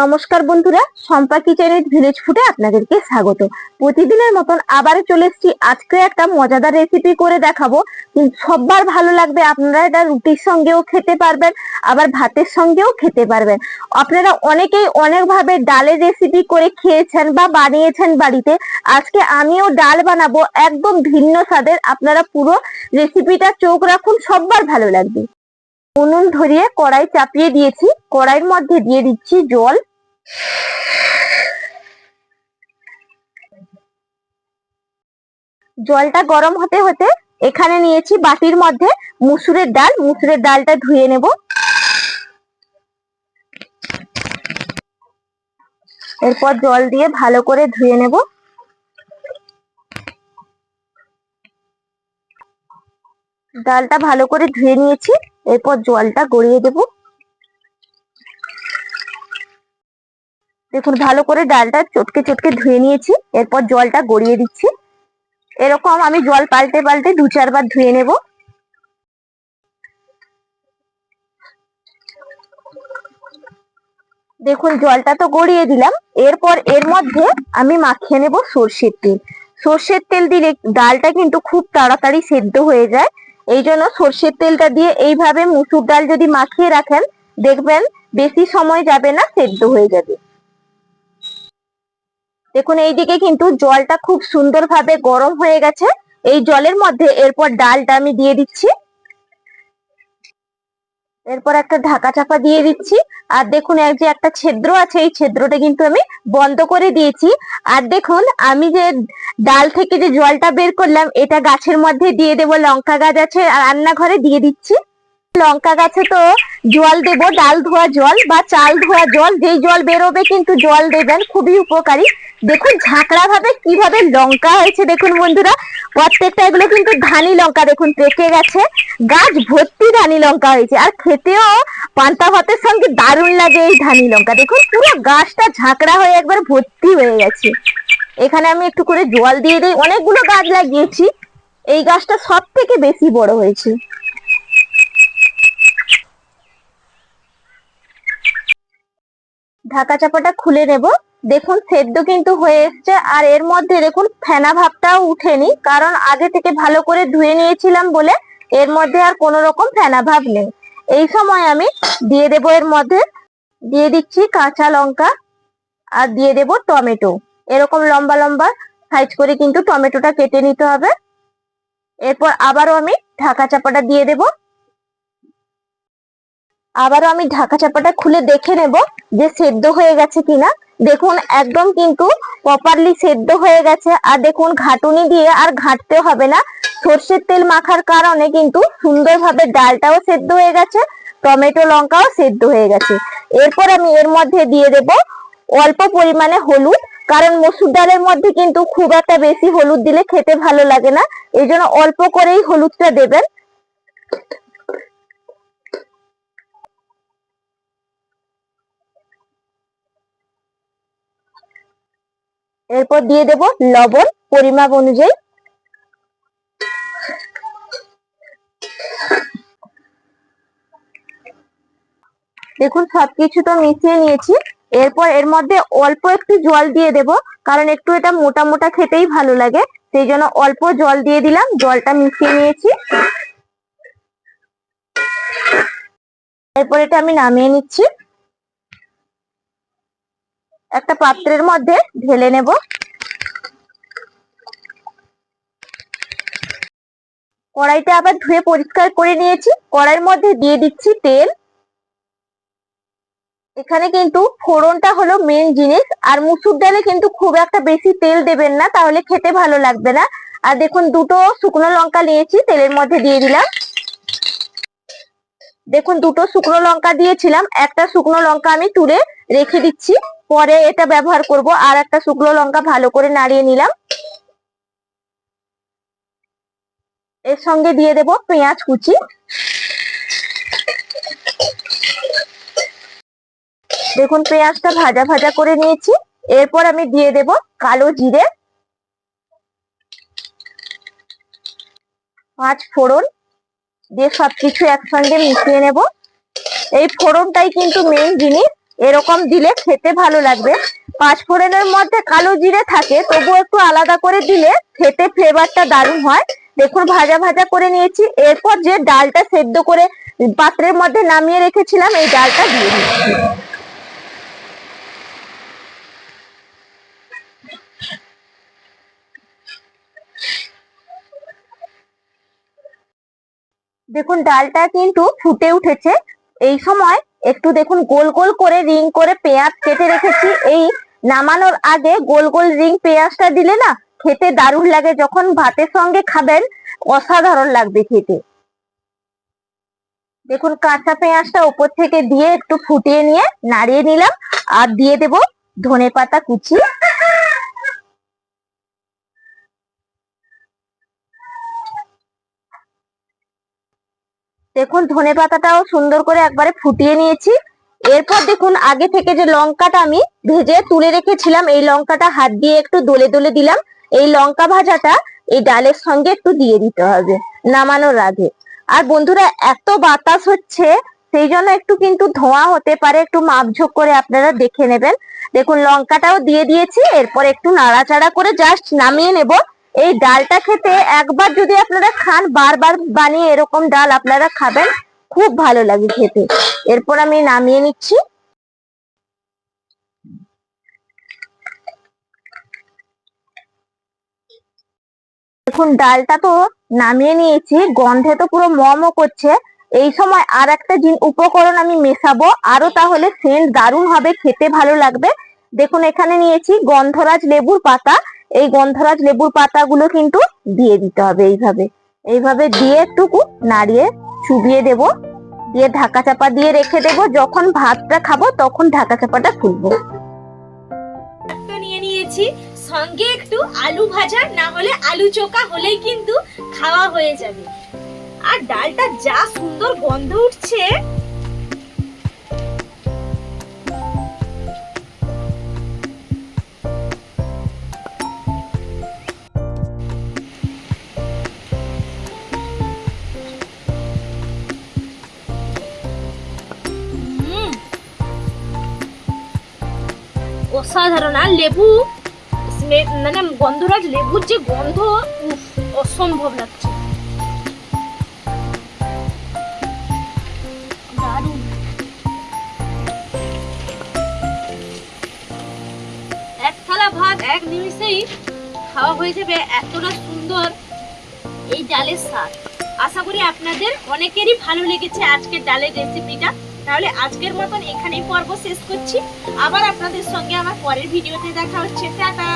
নমস্কার বন্ধুরা সম্পা কিচেনের ভিলেজ ফুডে আপনাদেরকে স্বাগত। প্রতিদিনের মতন আবারও চলে এসেছি। আজকে একটা মজাদার রেসিপি করে দেখাবো। সবার ভালো লাগবে, আপনারা এটা রুটির সঙ্গেও খেতে পারবেন, আবার ভাতের সঙ্গেও খেতে পারবেন। আপনারা অনেকেই অনেকভাবে ডালের রেসিপি করে খেয়েছেন বা বানিয়েছেন বাড়িতে। আজকে আমিও ডাল বানাবো, একদম ভিন্ন স্বাদের। আপনারা পুরো রেসিপিটা চোখ রাখুন, সববার ভালো লাগবে। উনুন ধরিয়ে কড়াই চাপিয়ে দিয়েছি। কড়াইয়ের মধ্যে দিয়ে দিচ্ছি জল। জলটা গরম হতে হতে এখানে নিয়েছি বাটির মধ্যে মুসুরের ডাল। মুসুরের ডালটা ধুয়ে নেব। এরপর জল দিয়ে ভালো করে ধুয়ে নেব। ডালটা ভালো করে ধুয়ে নিয়েছি। এরপর জলটা গড়িয়ে দেব। দেখুন, ভালো করে ডালটা চটকে চটকে ধুয়ে নিয়েছি। এরপর জলটা গড়িয়ে দিচ্ছি। এরকম আমি জল পাল্টে পাল্টে দু চারবার ধুয়ে নেব। দেখুন, জলটা তো গড়িয়ে দিলাম। এরপর এর মধ্যে আমি মাখিয়ে নেব সর্ষের তেল। সর্ষের তেল দিলে ডালটা কিন্তু খুব তাড়াতাড়ি সেদ্ধ হয়ে যায়। এই জন্য সর্ষের তেলটা দিয়ে এইভাবে মুসুর ডাল যদি মাখিয়ে রাখেন, দেখবেন বেশি সময় যাবে না সেদ্ধ হয়ে যাবে। দেখুন, এইদিকে কিন্তু জলটা খুব সুন্দরভাবে গরম হয়ে গেছে। এই জলের মধ্যে এরপর ডালটা আমি দিয়ে দিচ্ছি। এরপর একটা ঢাকা চাপা দিয়ে দিচ্ছি। আর দেখুন এক যে একটা ছিদ্র আছে, এই ছিদ্রটা কিন্তু আমি বন্ধ করে দিয়েছি। আর দেখুন, আমি যে ডাল থেকে যে জলটা বের করলাম, এটা গাছের মধ্যে দিয়ে দেবো, লঙ্কা গাছ আছে, আর রান্নাঘরে দিয়ে দিচ্ছি। লঙ্কা গাছে তো জল দেব, ডাল ধোয়া জল বা চাল ধোয়া জল যেই জল বেরোবে কিন্তু জল দেবেন, খুবই উপকারী। দেখুন ঝাঁকড়া ভাবে কীভাবে লঙ্কা হয়েছে, দেখুন বন্ধুরা, প্রত্যেকটা এগুলো কিন্তু ধানি লঙ্কা, দেখুন পেকে গেছে, গাছ ভর্তি ধানি লঙ্কা হয়েছে, আর খেতেও পান্তা ভাতের সঙ্গে দারুণ লাগে এই ধানি লঙ্কা, দেখুন পুরো গাছটা ঝাঁকড়া হয়ে একবার ভর্তি হয়ে গেছে। এখানে আমি একটু করে জল দিয়ে দিই, অনেকগুলো গাছ লাগিয়েছি, এই গাছটা সব থেকে বেশি বড় হয়েছে। ঢাকা চাপাটা খুলে নেব। দেখুন, সেদ্ধ কিন্তু হয়ে এসছে। আর এর মধ্যে দেখুন, ফেনা ভাবটাও উঠেনি। কারণ আগে থেকে ভালো করে ধুয়ে নিয়েছিলাম বলে এর মধ্যে আর কোনো রকম ফেনা ভাব নেই। এই সময় আমি দিয়ে দেব এর মধ্যে, দিয়ে দিচ্ছি কাঁচা লঙ্কা আর দিয়ে দেব টমেটো। এরকম লম্বা লম্বা সাইজ করে কিন্তু টমেটোটা কেটে নিতে হবে। এরপর আবারও আমি ঢাকা চাপাটা দিয়ে দেব। আবারও আমি ঢাকা চাপাটা খুলে দেখে নেব যে সেদ্ধ হয়ে গেছে কিনা। দেখুন, একদম কিন্তু প্রপারলি সেদ্ধ হয়ে গেছে। আর দেখুন, ঘাটুনি দিয়ে আর ঘাটতে হবে না। সর্ষের তেল মাখার কারণে কিন্তু সুন্দরভাবে ডালটাও সেদ্ধ হয়ে গেছে, টমেটো লঙ্কাও সেদ্ধ হয়ে গেছে। এরপর আমি এর মধ্যে দিয়ে দেব অল্প পরিমাণে হলুদ, কারণ মসুর ডালের মধ্যে কিন্তু খুব একটা বেশি হলুদ দিলে খেতে ভালো লাগে না। এই জন্য অল্প করেই হলুদটা দেবেন। এরপর দিয়ে দেব লবণ পরিমাপ অনুযায়ী। দেখুন, সবকিছু তো মিশিয়ে নিয়েছি। এরপর এর মধ্যে অল্প একটু জল দিয়ে দেব, কারণ একটু এটা মোটা মোটা খেতেই ভালো লাগে। সেই জন্য অল্প জল দিয়ে দিলাম, জলটা মিশিয়ে নিয়েছি। এরপর এটা আমি নামিয়ে নিচ্ছি। একটা পাত্রের মধ্যে ঢেলে নেব। কড়াইটা আবার ধুয়ে পরিষ্কার করে নিয়েছি। কড়াইয়ের মধ্যে দিয়ে দিচ্ছি তেল। এখানে কিন্তু ফোড়নটা হলো মেন জিনিস। আর মুসুর ডালে কিন্তু খুব একটা বেশি তেল দেবেন না, তাহলে খেতে ভালো লাগবে না। আর দেখুন, দুটো শুকনো লঙ্কা নিয়েছি, তেলের মধ্যে দিয়ে দিলাম। দেখুন, দুটো শুকনো লঙ্কা দিয়েছিলাম। একটা শুকনো লঙ্কা আমি তুলে রেখে দিচ্ছি। পরে এটা ব্যবহার করব আর একটা শুকনো লঙ্কা ভালো করে নাড়িয়ে নিলাম। এর সঙ্গে দিয়ে দেব পেঁয়াজ কুচি। দেখুন পেঁয়াজটা ভাজা ভাজা করে নিয়েছি। এরপর আমি দিয়ে দেব কালো জিরে। পাঁচ ফোড়ন দিয়ে সবকিছু একসঙ্গে মিশিয়ে নেব। এই ফোড়নটাই কিন্তু মেন জিনিস। এরকম দিলে খেতে ভালো লাগবে। পাঁচ ফোড়নের মধ্যে কালো জিরে থাকে তবু একটু আলাদা করে দিলে খেতে ফ্লেভারটা দারুণ হয়। দেখুন, ভাজা ভাজা করে নিয়েছি। এরপর যে ডালটা সেদ্ধ করে পাত্রের মধ্যে নামিয়ে রেখেছিলাম, এই ডালটা দিয়ে দিচ্ছি। দেখুন, ডালটা কিন্তু ফুটে উঠেছে। এই সময় একটু দেখুন, গোল গোল করে রিং করে পেঁয়াজ কেটে রেখেছি। এই নামানোর আগে গোল গোল রিং পেঁয়াজটা দিলে না, খেতে দারুণ লাগে। যখন ভাতের সঙ্গে খাবেন, অসাধারণ লাগবে খেতে। দেখুন, কাঁচা পেঁয়াজটা উপর থেকে দিয়ে একটু ফুটিয়ে নিয়ে নাড়িয়ে নিলাম। আর দিয়ে দেব ধনে পাতা কুচি। দেখুন, ধনে পাতাটাও সুন্দর করে একবারে ফুটিয়ে নিয়েছি। এরপর দেখুন, আগে থেকে যে লঙ্কাটা আমি ভেজে তুলে রেখেছিলাম, এই লঙ্কাটা হাত দিয়ে একটু দলে দলে দিলাম। এই লঙ্কা ভাজাটা এই ডালের সঙ্গে একটু দিয়ে দিতে হবে, নামানোর আগে। আর বন্ধুরা, এত বাতাস হচ্ছে, সেই জন্য একটু কিন্তু ধোঁয়া হতে পারে, একটু মাপঝোক করে আপনারা দেখে নেবেন। দেখুন, লঙ্কাটাও দিয়ে দিয়েছি, এরপর একটু নাড়াচাড়া করে জাস্ট নামিয়ে নেব। এই ডালটা খেতে একবার যদি আপনারা খান, বারবার বানিয়ে এরকম ডাল আপনারা খাবেন, খুব ভালো লাগে খেতে। এরপর আমি নামিয়ে নিচ্ছি। দেখুন, ডালটা তো নামিয়ে নিয়েছি, গন্ধে তো পুরো মমও করছে। এই সময় আর একটা উপকরণ আমি মেশাবো আরও তাহলে সেন্ট দারুণ হবে, খেতে ভালো লাগবে। দেখুন, এখানে নিয়েছি গন্ধরাজ লেবুর পাতা। এই গন্ধরাজ লেবুর পাতাগুলো কিন্তু দিয়ে দিতে হবে এইভাবে। এইভাবে দিয়ে একটুকু নাড়িয়ে চুবিয়ে দেব। দিয়ে ঢাকা চাপা দিয়ে রেখে দেব। যখন ভাতটা খাব তখন ঢাকা চাপাটা খুলবো। নিয়ে নিয়েছি। সঙ্গে একটু আলু ভাজা, না হলে আলু চোখা হলেই কিন্তু খাওয়া হয়ে যাবে। আর ডালটা যা সুন্দর গন্ধ উঠছে অসাধারণ। আর লেবু মানে গন্ধরাজ লেবুর যে গন্ধ অসম্ভব লাগছে। এক থালা ভাত, এক নিমিষেই খাওয়া হয়ে যাবে এতটা সুন্দর এই ডালের স্বাদ। আশা করি আপনাদের অনেকেরই ভালো লেগেছে আজকের ডালের রেসিপিটা তাহলে আজকের মতন এখানেই পর্ব শেষ করছি। আবার আপনাদের সঙ্গে আমার পরের ভিডিওতে দেখা হচ্ছে। টাটা!